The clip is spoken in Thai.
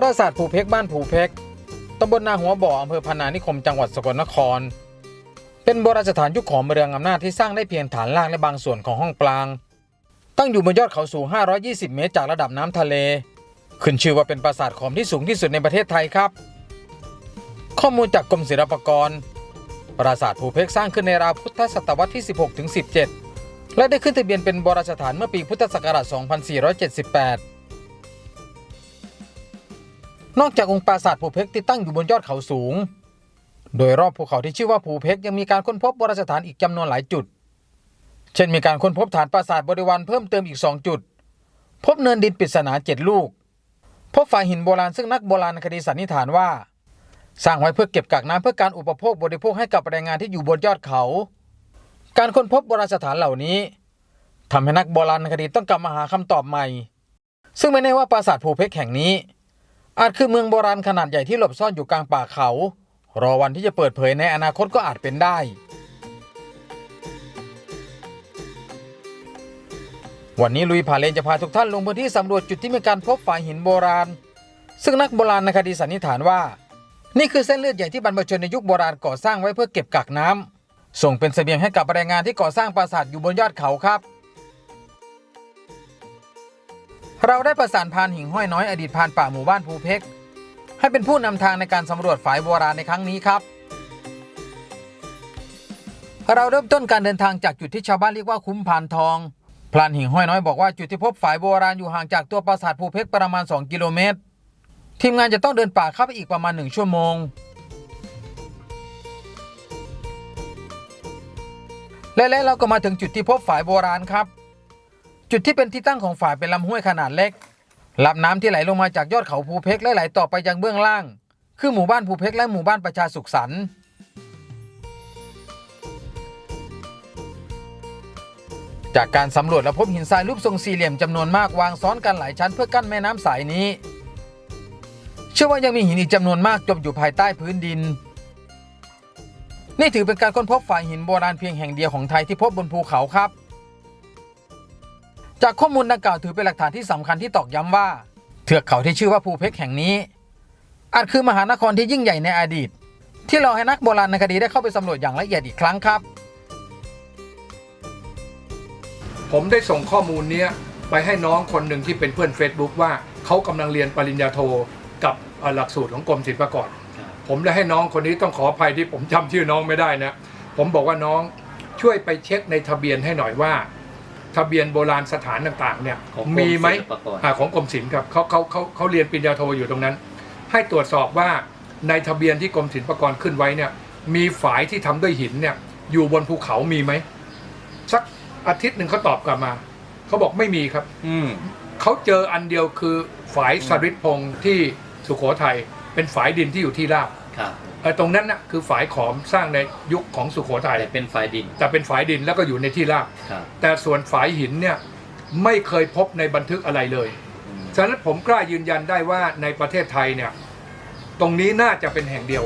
ปราสาทผูเพกบ้านผูเพกตำบลนาหัวบ่ออำเภอพนานิคมจังหวัดสกลนคร เป็นโบราณสถานยุคของเมืองอำนาจที่สร้างได้เพียงฐานล่างและบางส่วนของห้องกลาง ตั้งอยู่บนยอดเขาสูง 520 เมตรจากระดับน้ำทะเล ขึ้นชื่อว่าเป็นปราสาทขอมที่สูงที่สุดในประเทศไทยครับ ข้อมูลจากกรมศิลปากร ปราสาทภูเพกสร้างขึ้นในราวพุทธศตวรรษที่ 16-17 และได้ขึ้นทะเบียนเป็นโบราณสถานเมื่อปีพุทธศักราช 2478 นอกจากองค์ปราสาทภูเพกที่ตั้งอยู่บนยอดเขาสูง โดยรอบภูเขาที่ชื่อว่าภูเพกยังมีการค้นพบโบราณสถานอีกจำนวนหลายจุด เช่นมีการค้นพบฐานปราสาทบริวารเพิ่มเติมอีก 2 จุด พบเนินดินปริศนาเจ็ดลูก พบฝายหินโบราณซึ่งนักโบราณคดีสันนิษฐานว่า สร้างไว้เพื่อเก็บกักน้ำเพื่อการอุปโภคบริโภคให้กับแรงงานที่อยู่บนยอดเขา การค้นพบโบราณสถานเหล่านี้ทำให้นักโบราณคดีต้องกลับมาหาคำตอบใหม่ ซึ่งไม่แน่ว่าปราสาทภูเพกแห่งนี้ อาจคือเมืองโบราณขนาดใหญ่ที่หลบซ่อนอยู่กลางป่าเขา รอวันที่จะเปิดเผยในอนาคตก็อาจเป็นได้ วันนี้ลุยผ่าเลนจะพาทุกท่านลงพื้นที่สำรวจจุดที่มีการพบฝาหินโบราณ ซึ่งนักโบราณคดีสันนิษฐานว่า นี่คือเส้นเลือดใหญ่ที่บรรพชนในยุคโบราณก่อสร้างไว้เพื่อเก็บกักน้ำส่งเป็นเสบียงให้กับแรงงานที่ก่อสร้างปราสาทอยู่บนยอดเขาครับ เราได้ประสานพานหิ่งห้อยน้อยอดีตพานป่าหมู่บ้านภูเพกให้เป็นผู้นำทางในการสำรวจฝายโบราณในครั้งนี้ครับ เราเริ่มต้นการเดินทางจากจุดที่ชาวบ้านเรียกว่าคุ้มพานทอง พลานหิ่งห้อยน้อยบอกว่าจุดที่พบฝายโบราณอยู่ห่างจากตัวปราสาทภูเพกประมาณ 2 กิโลเมตร ทีมงานจะต้องเดินป่าเข้าไปอีกประมาณ 1 ชั่วโมง และแล้วเราก็มาถึงจุดที่พบฝายโบราณครับ จุดที่เป็นที่ตั้งของฝ่ายเป็นลำห้วยขนาดเล็กลำน้ำที่ไหลลงมาจากยอดเขาภูเพกและไหลต่อไปยังเบื้องล่าง คือหมู่บ้านภูเพกและหมู่บ้านประชาสุขสันต์จากการสำรวจและพบหินทรายรูปทรงสี่เหลี่ยมจำนวนมากวางซ้อนกันหลายชั้นเพื่อกั้นแม่น้ำสายนี้ เชื่อว่ายังมีหินอีกจำนวนมากจมอยู่ภายใต้พื้นดิน นี่ถือเป็นการค้นพบฝ่ายหินโบราณเพียงแห่งเดียวของไทยที่พบบนภูเขาครับ จากข้อมูลดังกล่าวถือเป็นหลักฐานที่สำคัญที่ตอกย้ำว่า เทือกเขาที่ชื่อว่าภูเพกแห่งนี้ อาจคือมหานครที่ยิ่งใหญ่ในอดีต ที่เราให้นักโบราณคดีได้เข้าไปสำรวจอย่างละเอียดอีกครั้งครับ ผมได้ส่งข้อมูลนี้ไปให้น้องคนหนึ่งที่เป็นเพื่อน Facebook ว่าเขากำลังเรียนปริญญาโทกับหลักสูตรของกรมศิลปากรผมได้ให้น้องคนนี้ต้องขออภัยที่ผมจำชื่อน้องไม่ได้นะ ผมบอกว่าน้องช่วยไปเช็คในทะเบียนให้หน่อยว่า ทะเบียนโบราณสถานต่างๆเนี่ยของกรมมีไหมศิลปากร อ่าของกรมศิลป์ครับเขาเขาเขาเขาเรียนปริญญาโทอยู่ตรงนั้น ให้ตรวจสอบว่าในทะเบียนที่กรมศิลปากรขึ้นไว้เนี่ยมีฝายที่ทำด้วยหินเนี่ยอยู่บนภูเขามีไหมสักอาทิตย์หนึ่งเขาตอบกลับมาเขาบอกไม่มีครับ อืม เขาเจออันเดียวคือฝายสริดพงษ์ที่สุโขทัยเป็นฝายดินที่อยู่ที่ราบ ครับเออตรงนั้นน่ะคือฝายขอมสร้างในยุคของสุโขทัยแต่เป็นไฟดินแต่เป็นฝายดินแล้วก็อยู่ในที่ราบครับแต่ส่วนฝายหินเนี่ยไม่เคยพบในบันทึกอะไรเลย อืมฉะนั้นผมกล้ายืนยันได้ว่าในประเทศไทยเนี่ยตรงนี้น่าจะเป็นแห่งเดียว